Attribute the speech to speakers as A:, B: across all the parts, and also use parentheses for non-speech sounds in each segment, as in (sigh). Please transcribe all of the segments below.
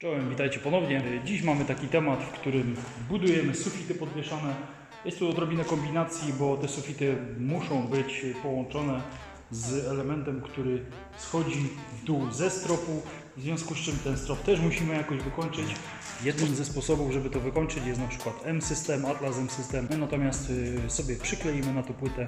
A: Czołem, witajcie ponownie. Dziś mamy taki temat, w którym budujemy sufity podwieszane. Jest tu odrobinę kombinacji, bo te sufity muszą być połączone z elementem, który schodzi w dół ze stropu, w związku z czym ten strop też musimy jakoś wykończyć. Jednym ze sposobów, żeby to wykończyć jest na przykład M-System, Atlas M-System. My natomiast y, sobie przykleimy na to płytę.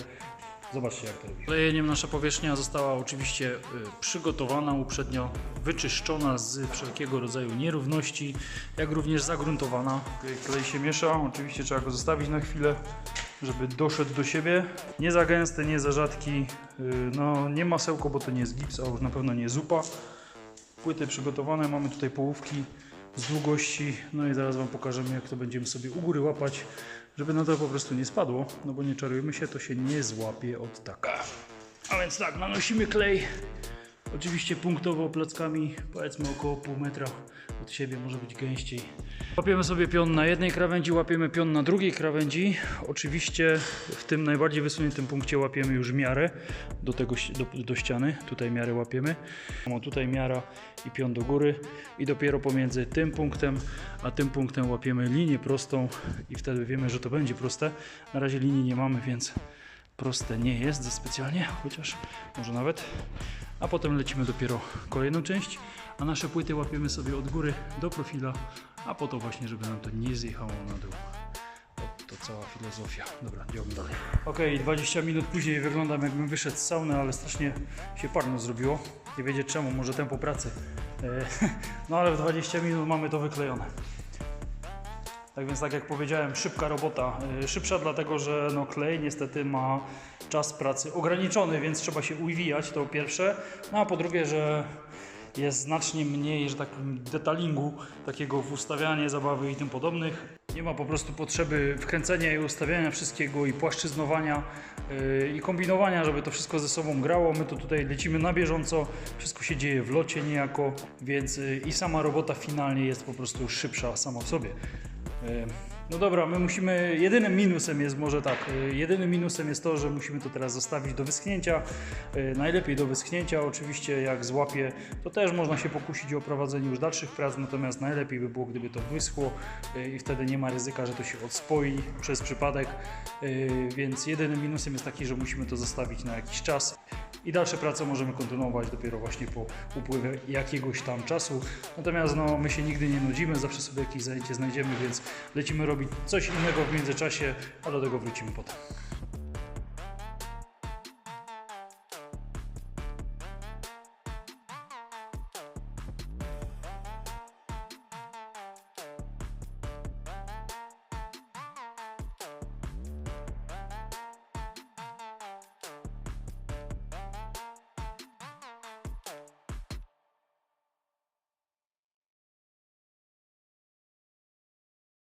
A: Zobaczcie jak to robi. Klejeniem nasza powierzchnia została oczywiście y, przygotowana uprzednio, wyczyszczona z wszelkiego rodzaju nierówności, jak również zagruntowana. Klej się miesza, oczywiście trzeba go zostawić na chwilę, żeby doszedł do siebie. Nie za gęsty, nie za rzadki, y, no nie masełko, bo to nie jest gips, a już na pewno nie zupa. Płyty przygotowane, mamy tutaj połówki z długości, no i zaraz Wam pokażemy jak to będziemy sobie u góry łapać, żeby na to po prostu nie spadło, no bo nie czarujmy się, to się nie złapie od taka. A więc tak, nanosimy klej, oczywiście punktowo plackami, powiedzmy około pół metra od siebie, może być gęściej. Łapiemy sobie pion na jednej krawędzi, łapiemy pion na drugiej krawędzi. Oczywiście w tym najbardziej wysuniętym punkcie łapiemy już miarę do, tego, do, do ściany. Tutaj miarę łapiemy. O, tutaj miara i pion do góry. I dopiero pomiędzy tym punktem a tym punktem łapiemy linię prostą i wtedy wiemy, że to będzie proste. Na razie linii nie mamy, więc proste nie jest za specjalnie, chociaż może nawet. A potem lecimy dopiero kolejną część, a nasze płyty łapiemy sobie od góry do profila, a po to właśnie, żeby nam to nie zjechało na dół. To, cała filozofia. Dobra, działamy dalej. Okej, 20 minut później wyglądam jakbym wyszedł z sauny, ale strasznie się parno zrobiło. Nie wiedzieć czemu, może tempo pracy. E, (laughs) No ale w 20 minut mamy to wyklejone. Tak więc, tak jak powiedziałem, szybka robota. Yy, Szybsza dlatego, że no, klej niestety ma czas pracy ograniczony, więc trzeba się uwijać, to pierwsze. No a po drugie, że jest znacznie mniej, że tak powiem, detalingu takiego w ustawianie zabawy i tym podobnych. Nie ma po prostu potrzeby wkręcenia i ustawiania wszystkiego i płaszczyznowania yy, i kombinowania, żeby to wszystko ze sobą grało. My to tutaj lecimy na bieżąco, wszystko się dzieje w locie niejako, więc yy, i sama robota finalnie jest po prostu szybsza sama w sobie. Um, No dobra, my musimy. Jedynym minusem jest może tak. e, Jedynym minusem jest to, że musimy to teraz zostawić do wyschnięcia. E, Najlepiej do wyschnięcia. Oczywiście, jak złapie, to też można się pokusić o prowadzenie już dalszych prac. Natomiast najlepiej by było, gdyby to wyschło e, i wtedy nie ma ryzyka, że to się odspoi przez przypadek. Więc jedynym minusem jest taki, że musimy to zostawić na jakiś czas. I dalsze prace możemy kontynuować dopiero właśnie po upływie jakiegoś tam czasu. Natomiast no, my się nigdy nie nudzimy, zawsze sobie jakieś zajęcie znajdziemy, więc lecimy robić coś innego w międzyczasie, a do tego wrócimy potem.